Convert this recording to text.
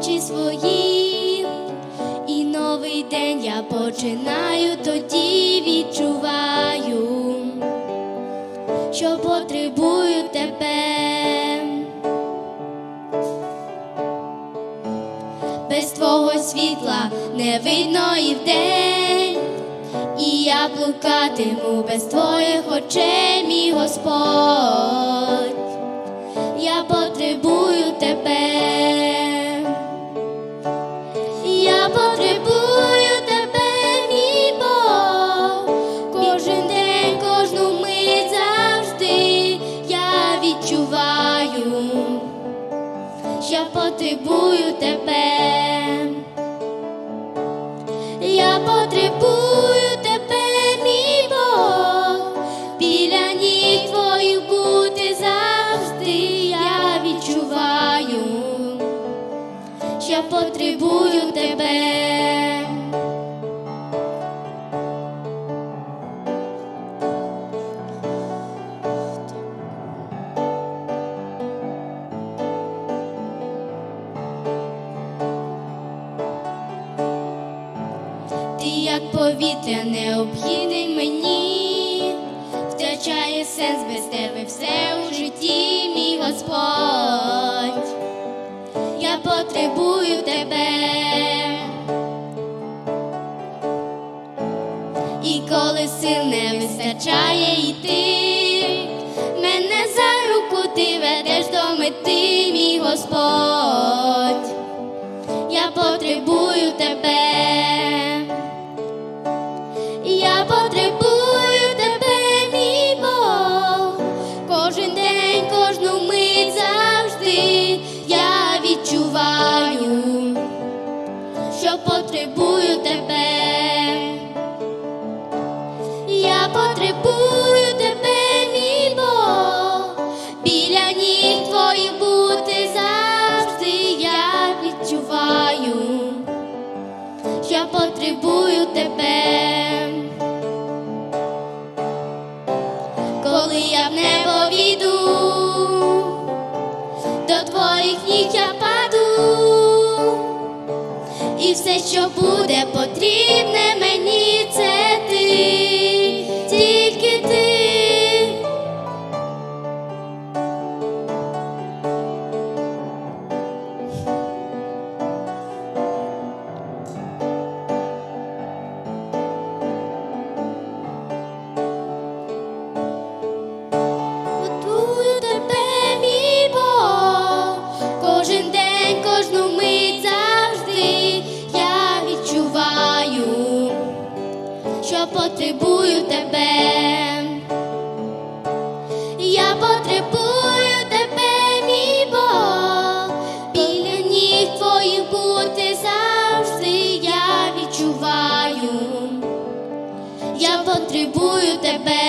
очі свої, і новий день я починаю, тоді відчуваю, що потребую тебе. Без твого світла не видно і вдень, і я блукатиму без твоїх очей, мій Господь. Я потребую тебе. Що потребую тебе. Я потребую тебе, мій Бог, біля ніг твоїх бути завжди я відчуваю, що потребую тебе. Як повітря необхідний мені, втрачає сенс без тебе все у житті, мій Господь. Я потребую тебе. І коли сил не вистачає йти, мене за руку ти ведеш до мети, мій Господь. Я потребую що потребую тебе. Я потребую тебе, мій Бог, біля ніг твоїх бути завжди я відчуваю, що потребую тебе. Коли я в небо війду, до твоїх ніг я паду, все, що буде потрібне що потребую тебе. Я потребую тебе, мій Бог, біля ніг твоїх бути завжди я відчуваю, я потребую тебе.